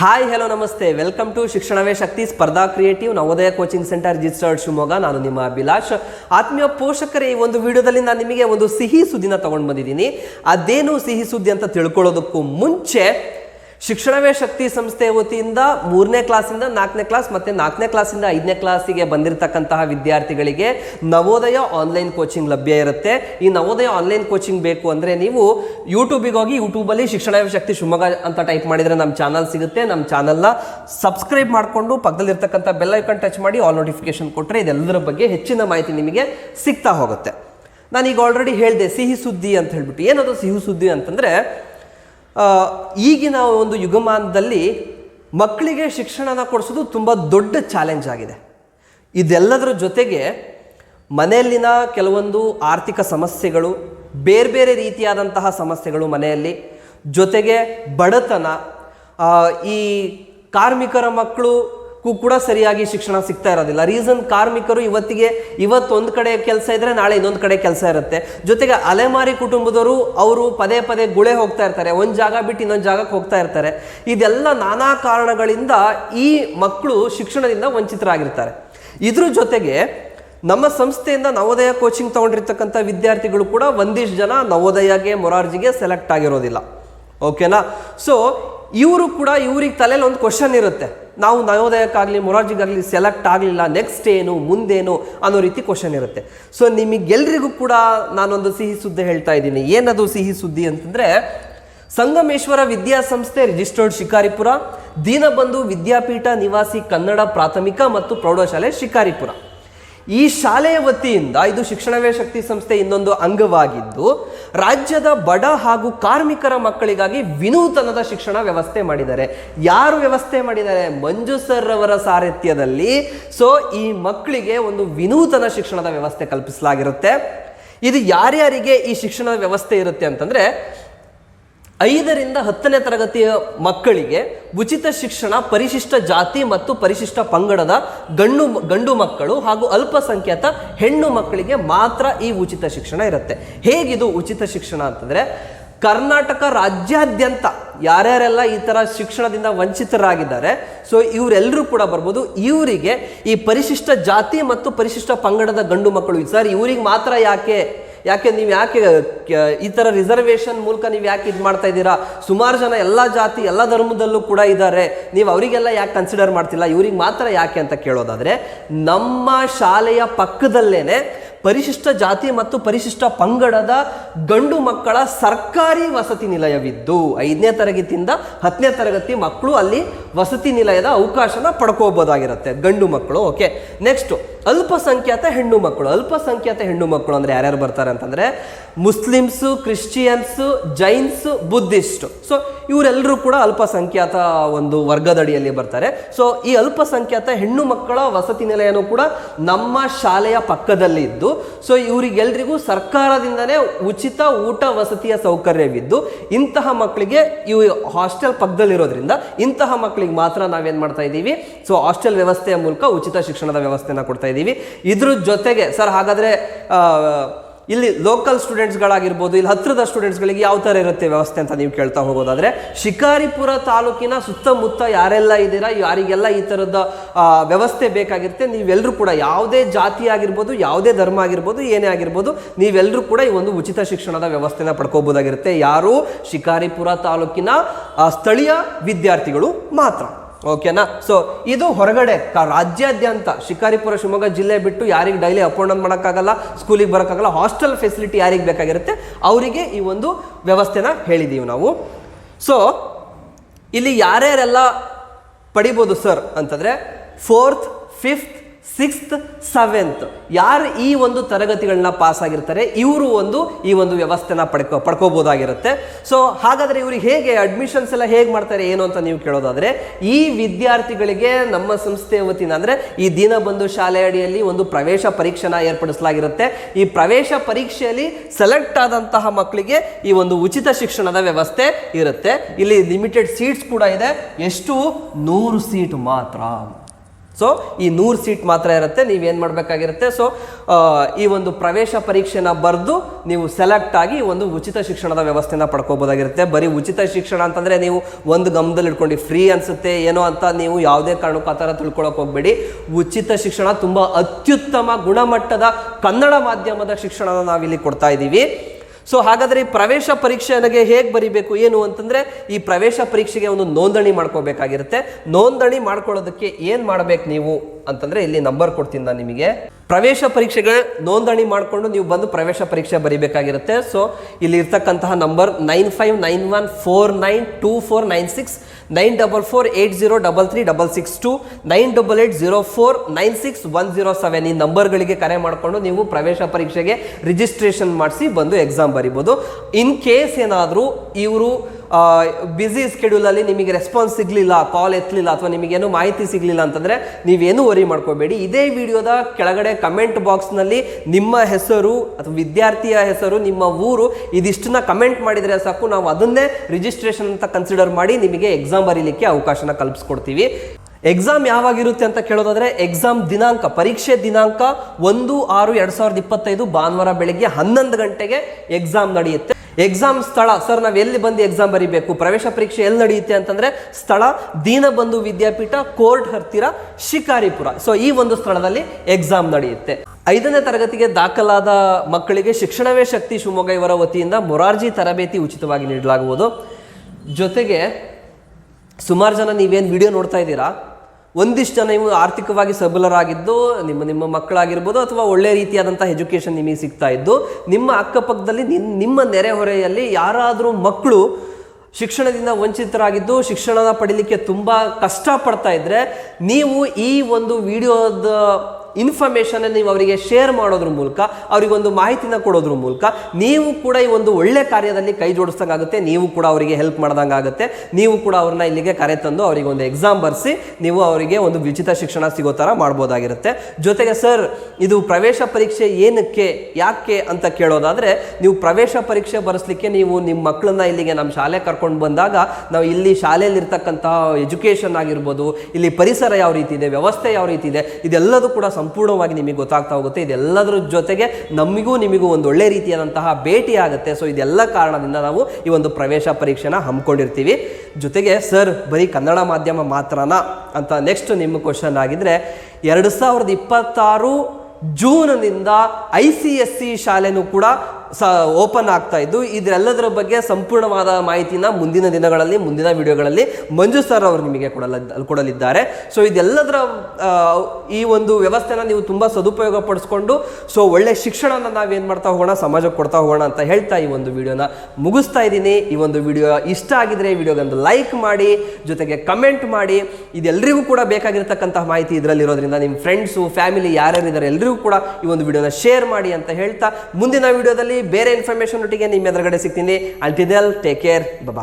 Hi hello ನಮಸ್ತೆ. Welcome to ಶಿಕ್ಷಣವೇ Shakti Spardha creative. Navodaya coaching centre registered Shivamogga. ನಾನು ನಿಮ್ಮ ಅಭಿಲಾಷ್. ಆತ್ಮೀಯ ಪೋಷಕರೇ, ಈ ಒಂದು ವಿಡಿಯೋದಲ್ಲಿ ನಾನು ನಿಮಗೆ ಒಂದು ಸಿಹಿ ಸುದ್ದಿನ ತಗೊಂಡು ಬಂದಿದ್ದೀನಿ. ಅದೇನು ಸಿಹಿ ಸುದ್ದಿ ಅಂತ ತಿಳ್ಕೊಳ್ಳೋದಕ್ಕೂ ಮುಂಚೆ ಶಿಕ್ಷಣವೇ ಶಕ್ತಿ ಸಂಸ್ಥೆ ವತಿಯಿಂದ ಮೂರನೇ ಕ್ಲಾಸಿಂದ ನಾಲ್ಕನೇ ಕ್ಲಾಸ್ ಮತ್ತು ನಾಲ್ಕನೇ ಕ್ಲಾಸಿಂದ ಐದನೇ ಕ್ಲಾಸಿಗೆ ಬಂದಿರತಕ್ಕಂತಹ ವಿದ್ಯಾರ್ಥಿಗಳಿಗೆ ನವೋದಯ ಆನ್ಲೈನ್ ಕೋಚಿಂಗ್ ಲಭ್ಯ ಇರುತ್ತೆ. ಈ ನವೋದಯ ಆನ್ಲೈನ್ ಕೋಚಿಂಗ್ ಬೇಕು ಅಂದರೆ ನೀವು ಯೂಟ್ಯೂಬಿಗೆ ಹೋಗಿ ಯೂಟ್ಯೂಬಲ್ಲಿ ಶಿಕ್ಷಣವೇ ಶಕ್ತಿ ಶಿವಮೊಗ್ಗ ಅಂತ ಟೈಪ್ ಮಾಡಿದರೆ ನಮ್ಮ ಚಾನಲ್ ಸಿಗುತ್ತೆ. ನಮ್ಮ ಚಾನಲ್ನ ಸಬ್ಸ್ಕ್ರೈಬ್ ಮಾಡಿಕೊಂಡು ಪಕ್ಕದಲ್ಲಿರ್ತಕ್ಕಂಥ ಬೆಲ್ ಐಕನ್ ಟಚ್ ಮಾಡಿ ಆಲ್ ನೋಟಿಫಿಕೇಶನ್ ಕೊಟ್ಟರೆ ಇದೆಲ್ಲದರ ಬಗ್ಗೆ ಹೆಚ್ಚಿನ ಮಾಹಿತಿ ನಿಮಗೆ ಸಿಗ್ತಾ ಹೋಗುತ್ತೆ. ನಾನೀಗ ಆಲ್ರೆಡಿ ಹೇಳಿದೆ ಸಿಹಿ ಸುದ್ದಿ ಅಂತ ಹೇಳ್ಬಿಟ್ಟು. ಏನದು ಸಿಹಿ ಸುದ್ದಿ ಅಂತಂದರೆ ಈಗಿನ ಒಂದು ಯುಗಮಾನದಲ್ಲಿ ಮಕ್ಕಳಿಗೆ ಶಿಕ್ಷಣನ ಕೊಡಿಸೋದು ತುಂಬ ದೊಡ್ಡ ಚಾಲೆಂಜ್ ಆಗಿದೆ. ಇದೆಲ್ಲದರ ಜೊತೆಗೆ ಮನೆಯಲ್ಲಿನ ಕೆಲವೊಂದು ಆರ್ಥಿಕ ಸಮಸ್ಯೆಗಳು, ಬೇರೆ ಬೇರೆ ರೀತಿಯಾದಂತಹ ಸಮಸ್ಯೆಗಳು ಮನೆಯಲ್ಲಿ, ಜೊತೆಗೆ ಬಡತನ ಈ ಕಾರ್ಮಿಕರ ಮಕ್ಕಳು ಕೂಡ ಸರಿಯಾಗಿ ಶಿಕ್ಷಣ ಸಿಗ್ತಾ ಇರೋದಿಲ್ಲ. ರೀಸನ್ ಕಾರ್ಮಿಕರು ಇವತ್ತಿಗೆ ಇವತ್ತು ಒಂದು ಕಡೆ ಕೆಲಸ ಇದ್ರೆ ನಾಳೆ ಇನ್ನೊಂದು ಕಡೆ ಕೆಲಸ ಇರುತ್ತೆ. ಜೊತೆಗೆ ಅಲೆಮಾರಿ ಕುಟುಂಬದವರು ಅವರು ಪದೇ ಪದೇ ಗುಳೆ ಹೋಗ್ತಾ ಇರ್ತಾರೆ. ಒಂದು ಜಾಗ ಬಿಟ್ಟು ಇನ್ನೊಂದು ಜಾಗಕ್ಕೆ ಹೋಗ್ತಾ ಇರ್ತಾರೆ. ಇದೆಲ್ಲ ನಾನಾ ಕಾರಣಗಳಿಂದ ಈ ಮಕ್ಕಳು ಶಿಕ್ಷಣದಿಂದ ವಂಚಿತರಾಗಿರ್ತಾರೆ. ಇದ್ರ ಜೊತೆಗೆ ನಮ್ಮ ಸಂಸ್ಥೆಯಿಂದ ನವೋದಯ ಕೋಚಿಂಗ್ ತಗೊಂಡಿರ್ತಕ್ಕಂಥ ವಿದ್ಯಾರ್ಥಿಗಳು ಕೂಡ ಒಂದಿಷ್ಟು ಜನ ನವೋದಯಗೆ, ಮೊರಾರ್ಜಿಗೆ ಸೆಲೆಕ್ಟ್ ಆಗಿರೋದಿಲ್ಲ. ಓಕೆನಾ ಸೊ ಇವರು ಕೂಡ ಇವ್ರಿಗೆ ತಲೆಯಲ್ಲಿ ಒಂದು ಕ್ವಶನ್ ಇರುತ್ತೆ. ನಾವು ನವೋದಯಕ್ಕಾಗಲಿ, ಮೊರಾರ್ಜಿಗಾಗಲಿ ಸೆಲೆಕ್ಟ್ ಆಗಲಿಲ್ಲ ನೆಕ್ಸ್ಟ್ ಏನು, ಮುಂದೇನು ಅನ್ನೋ ರೀತಿ ಕ್ವಶನ್ ಇರುತ್ತೆ. ಸೊ ನಿಮಗೆಲ್ರಿಗೂ ಕೂಡ ನಾನೊಂದು ಸಿಹಿ ಸುದ್ದಿ ಹೇಳ್ತಾ ಇದ್ದೀನಿ. ಏನದು ಸಿಹಿ ಸುದ್ದಿ ಅಂತಂದರೆ, ಸಂಗಮೇಶ್ವರ ವಿದ್ಯಾಸಂಸ್ಥೆ ರಿಜಿಸ್ಟರ್ಡ್ ಶಿಕಾರಿಪುರ, ದೀನಬಂಧು ವಿದ್ಯಾಪೀಠ ನಿವಾಸಿ ಕನ್ನಡ ಪ್ರಾಥಮಿಕ ಮತ್ತು ಪ್ರೌಢಶಾಲೆ ಶಿಕಾರಿಪುರ. ಈ ಶಾಲೆಯ ವತಿಯಿಂದ ಇದು ಶಿಕ್ಷಣವೇ ಶಕ್ತಿ ಸಂಸ್ಥೆ ಇನ್ನೊಂದು ಅಂಗವಾಗಿದ್ದು, ರಾಜ್ಯದ ಬಡ ಹಾಗೂ ಕಾರ್ಮಿಕರ ಮಕ್ಕಳಿಗಾಗಿ ವಿನೂತನದ ಶಿಕ್ಷಣ ವ್ಯವಸ್ಥೆ ಮಾಡಿದ್ದಾರೆ. ಯಾರು ವ್ಯವಸ್ಥೆ ಮಾಡಿದ್ದಾರೆ? ಮಂಜು ಸರ್ ಅವರ ಸಾರಥ್ಯದಲ್ಲಿ. ಸೊ ಈ ಮಕ್ಕಳಿಗೆ ಒಂದು ವಿನೂತನ ಶಿಕ್ಷಣದ ವ್ಯವಸ್ಥೆ ಕಲ್ಪಿಸಲಾಗಿರುತ್ತೆ. ಇದು ಯಾರ್ಯಾರಿಗೆ ಈ ಶಿಕ್ಷಣದ ವ್ಯವಸ್ಥೆ ಇರುತ್ತೆ ಅಂತಂದ್ರೆ ಐದರಿಂದ ಹತ್ತನೇ ತರಗತಿಯ ಮಕ್ಕಳಿಗೆ ಉಚಿತ ಶಿಕ್ಷಣ, ಪರಿಶಿಷ್ಟ ಜಾತಿ ಮತ್ತು ಪರಿಶಿಷ್ಟ ಪಂಗಡದ ಗಂಡು ಗಂಡು ಮಕ್ಕಳು ಹಾಗೂ ಅಲ್ಪಸಂಖ್ಯಾತ ಹೆಣ್ಣು ಮಕ್ಕಳಿಗೆ ಮಾತ್ರ ಈ ಉಚಿತ ಶಿಕ್ಷಣ ಇರುತ್ತೆ. ಹೇಗಿದು ಉಚಿತ ಶಿಕ್ಷಣ ಅಂತಂದರೆ ಕರ್ನಾಟಕ ರಾಜ್ಯಾದ್ಯಂತ ಯಾರ್ಯಾರೆಲ್ಲ ಈ ಥರ ಶಿಕ್ಷಣದಿಂದ ವಂಚಿತರಾಗಿದ್ದಾರೆ, ಸೊ ಇವರೆಲ್ಲರೂ ಕೂಡ ಬರ್ಬೋದು. ಇವರಿಗೆ ಈ ಪರಿಶಿಷ್ಟ ಜಾತಿ ಮತ್ತು ಪರಿಶಿಷ್ಟ ಪಂಗಡದ ಗಂಡು ಮಕ್ಕಳು ಸರ್ ಇವ್ರಿಗೆ ಮಾತ್ರ ಯಾಕೆ ಯಾಕೆ ನೀವು ಯಾಕೆ ಈ ಥರ ರಿಸರ್ವೇಷನ್ ಮೂಲಕ ನೀವು ಯಾಕೆ ಇದು ಮಾಡ್ತಾ ಇದ್ದೀರಾ? ಸುಮಾರು ಜನ ಎಲ್ಲ ಜಾತಿ, ಎಲ್ಲ ಧರ್ಮದಲ್ಲೂ ಕೂಡ ಇದ್ದಾರೆ. ನೀವು ಅವರಿಗೆಲ್ಲ ಯಾಕೆ ಕನ್ಸಿಡರ್ ಮಾಡ್ತಿಲ್ಲ? ಇವ್ರಿಗೆ ಮಾತ್ರ ಯಾಕೆ ಅಂತ ಕೇಳೋದಾದರೆ, ನಮ್ಮ ಶಾಲೆಯ ಪಕ್ಕದಲ್ಲೇನೆ ಪರಿಶಿಷ್ಟ ಜಾತಿ ಮತ್ತು ಪರಿಶಿಷ್ಟ ಪಂಗಡದ ಗಂಡು ಮಕ್ಕಳ ಸರ್ಕಾರಿ ವಸತಿ ನಿಲಯವಿದ್ದು, ಐದನೇ ತರಗತಿಯಿಂದ ಹತ್ತನೇ ತರಗತಿ ಮಕ್ಕಳು ಅಲ್ಲಿ ವಸತಿ ನಿಲಯದ ಅವಕಾಶನ ಪಡ್ಕೋಬೋದಾಗಿರುತ್ತೆ ಗಂಡು ಮಕ್ಕಳು ಓಕೆ ನೆಕ್ಸ್ಟ್ ಅಲ್ಪಸಂಖ್ಯಾತ ಹೆಣ್ಣು ಮಕ್ಕಳು. ಅಲ್ಪಸಂಖ್ಯಾತ ಹೆಣ್ಣು ಮಕ್ಕಳು ಅಂದರೆ ಯಾರ್ಯಾರು ಬರ್ತಾರೆ ಅಂತಂದರೆ Muslims, Christians, Jains, Buddhist. So ಇವರೆಲ್ಲರೂ ಕೂಡ ಅಲ್ಪಸಂಖ್ಯಾತ ಒಂದು ವರ್ಗದಡಿಯಲ್ಲಿ ಬರ್ತಾರೆ. ಸೊ ಈ ಅಲ್ಪಸಂಖ್ಯಾತ ಹೆಣ್ಣು ಮಕ್ಕಳ ವಸತಿ ನಿಲಯನೂ ಕೂಡ ನಮ್ಮ ಶಾಲೆಯ ಪಕ್ಕದಲ್ಲಿ ಇದ್ದು ಸೊ ಇವರಿಗೆಲ್ರಿಗೂ ಸರ್ಕಾರದಿಂದನೇ ಉಚಿತ ಊಟ ವಸತಿಯ ಸೌಕರ್ಯವಿದ್ದು, ಇಂತಹ ಮಕ್ಕಳಿಗೆ ಇವು ಹಾಸ್ಟೆಲ್ ಪಕ್ಕದಲ್ಲಿರೋದ್ರಿಂದ ಇಂತಹ ಮಕ್ಕಳಿಗೆ ಮಾತ್ರ ನಾವೇನು ಮಾಡ್ತಾ ಇದ್ದೀವಿ? ಸೊ ಹಾಸ್ಟೆಲ್ ವ್ಯವಸ್ಥೆಯ ಮೂಲಕ ಉಚಿತ ಶಿಕ್ಷಣದ ವ್ಯವಸ್ಥೆನ ಕೊಡ್ತಾ ಇದ್ದೀವಿ. ಇದ್ರ ಜೊತೆಗೆ, ಸರ್ ಹಾಗಾದರೆ ಇಲ್ಲಿ ಲೋಕಲ್ ಸ್ಟೂಡೆಂಟ್ಸ್ಗಳಾಗಿರ್ಬೋದು ಇಲ್ಲಿ ಹತ್ತಿರದ ಸ್ಟೂಡೆಂಟ್ಸ್ಗಳಿಗೆ ಯಾವ ಥರ ಇರುತ್ತೆ ವ್ಯವಸ್ಥೆ ಅಂತ ನೀವು ಕೇಳ್ತಾ ಹೋಗೋದಾದರೆ, ಶಿಕಾರಿಪುರ ತಾಲೂಕಿನ ಸುತ್ತಮುತ್ತ ಯಾರೆಲ್ಲ ಇದ್ದೀರಾ, ಯಾರಿಗೆಲ್ಲ ಈ ಥರದ ವ್ಯವಸ್ಥೆ ಬೇಕಾಗಿರುತ್ತೆ ನೀವೆಲ್ಲರೂ ಕೂಡ ಯಾವುದೇ ಜಾತಿ ಆಗಿರ್ಬೋದು, ಯಾವುದೇ ಧರ್ಮ ಆಗಿರ್ಬೋದು, ಏನೇ ಆಗಿರ್ಬೋದು ನೀವೆಲ್ಲರೂ ಕೂಡ ಈ ಒಂದು ಉಚಿತ ಶಿಕ್ಷಣದ ವ್ಯವಸ್ಥೆನ ಪಡ್ಕೋಬೋದಾಗಿರುತ್ತೆ ಯಾರು ಶಿಕಾರಿಪುರ ತಾಲೂಕಿನ ಸ್ಥಳೀಯ ವಿದ್ಯಾರ್ಥಿಗಳು ಮಾತ್ರ. ಓಕೆನಾ? ಸೊ ಇದು ಹೊರಗಡೆ ರಾಜ್ಯಾದ್ಯಂತ ಶಿಕಾರಿಪುರ, ಶಿವಮೊಗ್ಗ ಜಿಲ್ಲೆ ಬಿಟ್ಟು ಯಾರಿಗೆ ಡೈಲಿ ಅಪ್ ಡೌನ್ ಮಾಡೋಕ್ಕಾಗಲ್ಲ ಸ್ಕೂಲಿಗೆ ಬರೋಕ್ಕಾಗಲ್ಲ ಹಾಸ್ಟೆಲ್ ಫೆಸಿಲಿಟಿ ಯಾರಿಗೆ ಬೇಕಾಗಿರುತ್ತೆ, ಅವರಿಗೆ ಈ ಒಂದು ವ್ಯವಸ್ಥೆನ ಹೇಳಿದ್ದೀವಿ ನಾವು. ಸೊ ಇಲ್ಲಿ ಯಾರ್ಯಾರೆಲ್ಲ ಪಡಿಬೋದು ಸರ್ ಅಂತಂದರೆ ಫೋರ್ತ್ ಫಿಫ್ತ್ ಸಿಕ್ಸ್ತ್, ಸೆವೆಂತ್. ಯಾರು ಈ ಒಂದು ತರಗತಿಗಳನ್ನ ಪಾಸ್ ಆಗಿರ್ತಾರೆ ಇವರು ಒಂದು ಈ ಒಂದು ವ್ಯವಸ್ಥೆನ ಪಡ್ಕೊ, ಪಡ್ಕೋಬೋದಾಗಿರುತ್ತೆ. ಸೊ ಹಾಗಾದರೆ ಇವ್ರಿಗೆ ಹೇಗೆ ಅಡ್ಮಿಷನ್ಸ್ ಎಲ್ಲ ಹೇಗೆ ಮಾಡ್ತಾರೆ ಏನು ಅಂತ ನೀವು ಕೇಳೋದಾದರೆ, ಈ ವಿದ್ಯಾರ್ಥಿಗಳಿಗೆ ನಮ್ಮ ಸಂಸ್ಥೆಯ ವತಿಯಿಂದ ಅಂದರೆ ಈ ದೀನಬಂಧು ಶಾಲೆ ಅಡಿಯಲ್ಲಿ ಒಂದು ಪ್ರವೇಶ ಪರೀಕ್ಷೆನ ಏರ್ಪಡಿಸಲಾಗಿರುತ್ತೆ. ಈ ಪ್ರವೇಶ ಪರೀಕ್ಷೆಯಲ್ಲಿ ಸೆಲೆಕ್ಟ್ ಆದಂತಹ ಮಕ್ಕಳಿಗೆ ಈ ಒಂದು ಉಚಿತ ಶಿಕ್ಷಣದ ವ್ಯವಸ್ಥೆ ಇರುತ್ತೆ. ಇಲ್ಲಿ ಲಿಮಿಟೆಡ್ ಸೀಟ್ಸ್ ಕೂಡ ಇದೆ. ಎಷ್ಟು? ನೂರು ಸೀಟ್ ಮಾತ್ರ. ಸೊ ಈ ನೂರು ಸೀಟ್ ಮಾತ್ರ ಇರುತ್ತೆ, ನೀವೇನು ಮಾಡಬೇಕಾಗಿರುತ್ತೆ? ಸೊ ಈ ಒಂದು ಪ್ರವೇಶ ಪರೀಕ್ಷೆನ ಬರೆದು ನೀವು ಸೆಲೆಕ್ಟ್ ಆಗಿ ಒಂದು ಉಚಿತ ಶಿಕ್ಷಣದ ವ್ಯವಸ್ಥೆನ ಪಡ್ಕೋಬೋದಾಗಿರುತ್ತೆ. ಬರೀ ಉಚಿತ ಶಿಕ್ಷಣ ಅಂತಂದರೆ ನೀವು ಒಂದು ಗಮನದಲ್ಲಿ ಇಟ್ಕೊಂಡು, ಫ್ರೀ ಅನಿಸುತ್ತೆ, ಏನೋ ಅಂತ ನೀವು ಯಾವುದೇ ಕಾರಣಕ್ಕೂ ಆ ಥರ ತಿಳ್ಕೊಳಕ್ಕೆ ಹೋಗಬೇಡಿ. ಉಚಿತ ಶಿಕ್ಷಣ ತುಂಬ ಅತ್ಯುತ್ತಮ ಗುಣಮಟ್ಟದ ಕನ್ನಡ ಮಾಧ್ಯಮದ ಶಿಕ್ಷಣನ ನಾವಿಲ್ಲಿ ಕೊಡ್ತಾ ಇದ್ದೀವಿ ಸೊ ಹಾಗಾದರೆ ಈ ಪ್ರವೇಶ ಪರೀಕ್ಷೆ ನನಗೆ ಹೇಗೆ ಬರಿಬೇಕು? ಏನು ಅಂತಂದರೆ, ಈ ಪ್ರವೇಶ ಪರೀಕ್ಷೆಗೆ ಒಂದು ನೋಂದಣಿ ಮಾಡ್ಕೋಬೇಕಾಗಿರುತ್ತೆ. ನೋಂದಣಿ ಮಾಡ್ಕೊಳ್ಳೋದಕ್ಕೆ ಏನು ಮಾಡಬೇಕು ನೀವು? ಅಂತಂದರೆ ಇಲ್ಲಿ ನಂಬರ್ ಕೊಡ್ತೀನಿ ನಾನು ನಿಮಗೆ. ಪ್ರವೇಶ ಪರೀಕ್ಷೆಗೆ ನೋಂದಣಿ ಮಾಡಿಕೊಂಡು ನೀವು ಬಂದು ಪ್ರವೇಶ ಪರೀಕ್ಷೆ ಬರಿಬೇಕಾಗಿರುತ್ತೆ. ಸೊ ಇಲ್ಲಿ ಇರ್ತಕ್ಕಂತಹ number nine five nine one four nine two four nine six nine double four eight zero double three double six two nine double eight zero four nine six one zero seven ಈ ನಂಬರ್ಗಳಿಗೆ ಕರೆ ಮಾಡಿಕೊಂಡು ನೀವು ಪ್ರವೇಶ ಪರೀಕ್ಷೆಗೆ registration ಮಾಡಿಸಿ ಬಂದು exam ಬರಿಬೋದು. ಇನ್ ಕೇಸ್ ಏನಾದರೂ ಇವರು ಬ್ಯುಸಿ ಸ್ಕೆಡ್ಯೂಲಲ್ಲಿ ನಿಮಗೆ ರೆಸ್ಪಾನ್ಸ್ ಸಿಗಲಿಲ್ಲ ಕಾಲ್ ಎತ್ತಲಿಲ್ಲ ಅಥವಾ ನಿಮಗೇನು ಮಾಹಿತಿ ಸಿಗಲಿಲ್ಲ ಅಂತಂದರೆ ನೀವೇನು ವರಿ ಮಾಡ್ಕೋಬೇಡಿ. ಇದೇ ವಿಡಿಯೋದ ಕೆಳಗಡೆ ಕಮೆಂಟ್ ಬಾಕ್ಸ್ನಲ್ಲಿ ನಿಮ್ಮ ಹೆಸರು ಅಥವಾ ವಿದ್ಯಾರ್ಥಿಯ ಹೆಸರು, ನಿಮ್ಮ ಊರು ಇದಿಷ್ಟನ್ನ ಕಮೆಂಟ್ ಮಾಡಿದರೆ ಸಾಕು. ನಾವು ಅದನ್ನೇ ರಿಜಿಸ್ಟ್ರೇಷನ್ ಅಂತ ಕನ್ಸಿಡರ್ ಮಾಡಿ ನಿಮಗೆ ಎಕ್ಸಾಮ್ ಬರೀಲಿಕ್ಕೆ ಅವಕಾಶನ ಕಲ್ಪಿಸ್ಕೊಡ್ತೀವಿ. ಎಕ್ಸಾಮ್ ಯಾವಾಗಿರುತ್ತೆ ಅಂತ ಕೇಳೋದಾದ್ರೆ ಎಕ್ಸಾಮ್ ದಿನಾಂಕ, ಪರೀಕ್ಷೆ ದಿನಾಂಕ ಒಂದು ಆರು ಎರಡು ಸಾವಿರದ ಇಪ್ಪತ್ತೈದು ಭಾನುವಾರ ಬೆಳಗ್ಗೆ ಹನ್ನೊಂದು ಗಂಟೆಗೆ ಎಕ್ಸಾಮ್ ನಡೆಯುತ್ತೆ. ಎಕ್ಸಾಮ್ ಸ್ಥಳ. ಸರ್ ನಾವು ಎಲ್ಲಿ ಬಂದು ಎಕ್ಸಾಮ್ ಬರೀಬೇಕು? ಪ್ರವೇಶ ಪರೀಕ್ಷೆ ಎಲ್ಲಿ ನಡೆಯುತ್ತೆ ಅಂತಂದ್ರೆ ಸ್ಥಳ, ದೀನಬಂಧು ವಿದ್ಯಾಪೀಠ, ಕೋರ್ಟ್ ಹತ್ತಿರ ಶಿಕಾರಿಪುರ. ಸೊ ಈ ಒಂದು ಸ್ಥಳದಲ್ಲಿ ಎಕ್ಸಾಮ್ ನಡೆಯುತ್ತೆ. ಐದನೇ ತರಗತಿಗೆ ದಾಖಲಾದ ಮಕ್ಕಳಿಗೆ ಶಿಕ್ಷಣವೇ ಶಕ್ತಿ ಶಿವಮೊಗ್ಗ ಇವರ ವತಿಯಿಂದ ಮೊರಾರ್ಜಿ ತರಬೇತಿ ಉಚಿತವಾಗಿ ನೀಡಲಾಗುವುದು. ಜೊತೆಗೆ ಸುಮಾರು ಜನ ನೀವೇನು ವಿಡಿಯೋ ನೋಡ್ತಾ ಇದ್ದೀರಾ? ಒಂದಿಷ್ಟು ಜನ ನೀವು ಆರ್ಥಿಕವಾಗಿ ಸಬಲರಾಗಿದ್ದು, ನಿಮ್ಮ ನಿಮ್ಮ ಮಕ್ಕಳಾಗಿರ್ಬೋದು ಅಥವಾ ಒಳ್ಳೆ ರೀತಿಯಾದಂಥ ಎಜುಕೇಷನ್ ನಿಮಗೆ ಸಿಗ್ತಾ ಇದ್ದು, ನಿಮ್ಮ ಅಕ್ಕಪಕ್ಕದಲ್ಲಿ ನಿಮ್ಮ ನೆರೆಹೊರೆಯಲ್ಲಿ ಯಾರಾದರೂ ಮಕ್ಕಳು ಶಿಕ್ಷಣದಿಂದ ವಂಚಿತರಾಗಿದ್ದು, ಶಿಕ್ಷಣನ ಪಡಿಲಿಕ್ಕೆ ತುಂಬ ಕಷ್ಟಪಡ್ತಾ ಇದ್ದರೆ ನೀವು ಈ ಒಂದು ವಿಡಿಯೋದ ಇನ್ಫಾರ್ಮೇಷನ್ ನೀವು ಅವರಿಗೆ ಶೇರ್ ಮಾಡೋದ್ರ ಮೂಲಕ ಅವರಿಗೊಂದು ಮಾಹಿತಿನ ಕೊಡೋದ್ರ ಮೂಲಕ, ನೀವು ಕೂಡ ಈ ಒಂದು ಒಳ್ಳೆ ಕಾರ್ಯದಲ್ಲಿ ಕೈ ಜೋಡಿಸ್ದಂಗಾಗುತ್ತೆ ನೀವು ಕೂಡ ಅವರಿಗೆ ಹೆಲ್ಪ್ ಮಾಡ್ದಂಗಾಗುತ್ತೆ ನೀವು ಕೂಡ ಅವ್ರನ್ನ ಇಲ್ಲಿಗೆ ಕರೆ ತಂದು ಅವರಿಗೆ ಒಂದು ಎಕ್ಸಾಮ್ ಬರೆಸಿ, ನೀವು ಅವರಿಗೆ ಒಂದು ಉಚಿತ ಶಿಕ್ಷಣ ಸಿಗೋ ಥರ ಮಾಡ್ಬೋದಾಗಿರುತ್ತೆ. ಜೊತೆಗೆ ಸರ್ ಇದು ಪ್ರವೇಶ ಪರೀಕ್ಷೆ ಏನಕ್ಕೆ, ಯಾಕೆ ಅಂತ ಕೇಳೋದಾದರೆ, ನೀವು ಪ್ರವೇಶ ಪರೀಕ್ಷೆ ಬರೆಸಲಿಕ್ಕೆ ನೀವು ನಿಮ್ಮ ಮಕ್ಕಳನ್ನ ಇಲ್ಲಿಗೆ ನಮ್ಮ ಶಾಲೆ ಕರ್ಕೊಂಡು ಬಂದಾಗ, ನಾವು ಇಲ್ಲಿ ಶಾಲೆಯಲ್ಲಿರ್ತಕ್ಕಂತಹ ಎಜುಕೇಷನ್ ಆಗಿರ್ಬೋದು, ಇಲ್ಲಿ ಪರಿಸರ ಯಾವ ರೀತಿ ಇದೆ, ವ್ಯವಸ್ಥೆ ಯಾವ ರೀತಿ ಇದೆ, ಇದೆಲ್ಲದೂ ಕೂಡ ಸಂಪೂರ್ಣವಾಗಿ ನಿಮಗೆ ಗೊತ್ತಾಗ್ತಾ ಹೋಗುತ್ತೆ. ಇದೆಲ್ಲದರ ಜೊತೆಗೆ ನಮಗೂ ನಿಮಗೂ ಒಂದು ಒಳ್ಳೆ ರೀತಿಯಾದಂತಹ ಭೇಟಿ ಆಗುತ್ತೆ. ಸೊ ಇದೆಲ್ಲ ಕಾರಣದಿಂದ ನಾವು ಈ ಒಂದು ಪ್ರವೇಶ ಪರೀಕ್ಷೆನ ಹಮ್ಮಿಕೊಂಡಿರ್ತೀವಿ. ಜೊತೆಗೆ, ಸರ್, ಬರೀ ಕನ್ನಡ ಮಾಧ್ಯಮ ಮಾತ್ರನಾ? ಅಂತ ನೆಕ್ಸ್ಟ್ ನಿಮ್ಮ ಕ್ವಶನ್ ಆಗಿದ್ರೆ, ಎರಡು ಸಾವಿರದ ಇಪ್ಪತ್ತಾರು ಜೂನ್ನಿಂದ ಐ ಸಿ ಎಸ್ ಸಿ ಶಾಲೆನೂ ಕೂಡ ಸ ಓಪನ್ ಆಗ್ತಾ ಇದ್ದು ಇದೆಲ್ಲದರ ಬಗ್ಗೆ ಸಂಪೂರ್ಣವಾದ ಮಾಹಿತಿನ ಮುಂದಿನ ದಿನಗಳಲ್ಲಿ, ಮುಂದಿನ ವಿಡಿಯೋಗಳಲ್ಲಿ ಮಂಜು ಸರ್ ಅವರು ನಿಮಗೆ ಕೊಡಲ ಕೊಡಲಿದ್ದಾರೆ. ಸೊ ಇದೆಲ್ಲದರ ಈ ಒಂದು ವ್ಯವಸ್ಥೆನ ನೀವು ತುಂಬ ಸದುಪಯೋಗ ಪಡಿಸ್ಕೊಂಡು ಸೊ ಒಳ್ಳೆ ಶಿಕ್ಷಣನ ನಾವೇನು ಮಾಡ್ತಾ ಹೋಗೋಣ, ಸಮಾಜಕ್ಕೆ ಕೊಡ್ತಾ ಹೋಗೋಣ ಅಂತ ಹೇಳ್ತಾ ಈ ಒಂದು ವಿಡಿಯೋನ ಮುಗಿಸ್ತಾ ಇದ್ದೀನಿ. ಈ ಒಂದು ವಿಡಿಯೋ ಇಷ್ಟ ಆಗಿದ್ರೆ ವಿಡಿಯೋಗೊಂದು ಲೈಕ್ ಮಾಡಿ, ಜೊತೆಗೆ ಕಮೆಂಟ್ ಮಾಡಿ. ಇದೆಲ್ಲರಿಗೂ ಕೂಡ ಬೇಕಾಗಿರ್ತಕ್ಕಂತಹ ಮಾಹಿತಿ ಇದರಲ್ಲಿರೋದ್ರಿಂದ ನಿಮ್ಮ ಫ್ರೆಂಡ್ಸು ಫ್ಯಾಮಿಲಿ ಯಾರ್ಯಾರಿದ್ದಾರೆ ಎಲ್ಲರಿಗೂ ಕೂಡ ಈ ಒಂದು ವಿಡಿಯೋನ ಶೇರ್ ಮಾಡಿ ಅಂತ ಹೇಳ್ತಾ ಮುಂದಿನ ವಿಡಿಯೋದಲ್ಲಿ ಬೇರೆ ಇನ್ಫಾರ್ಮೇಷನ್ ಒಟ್ಟಿಗೆ ನಿಮ್ಮ ಎದುರುಗಡೆ ಸಿಗ್ತೀನಿ ಅಲ್ಟಿದಲ್ ಟೇಕ್ ಕೇರ್ ಬಬಾ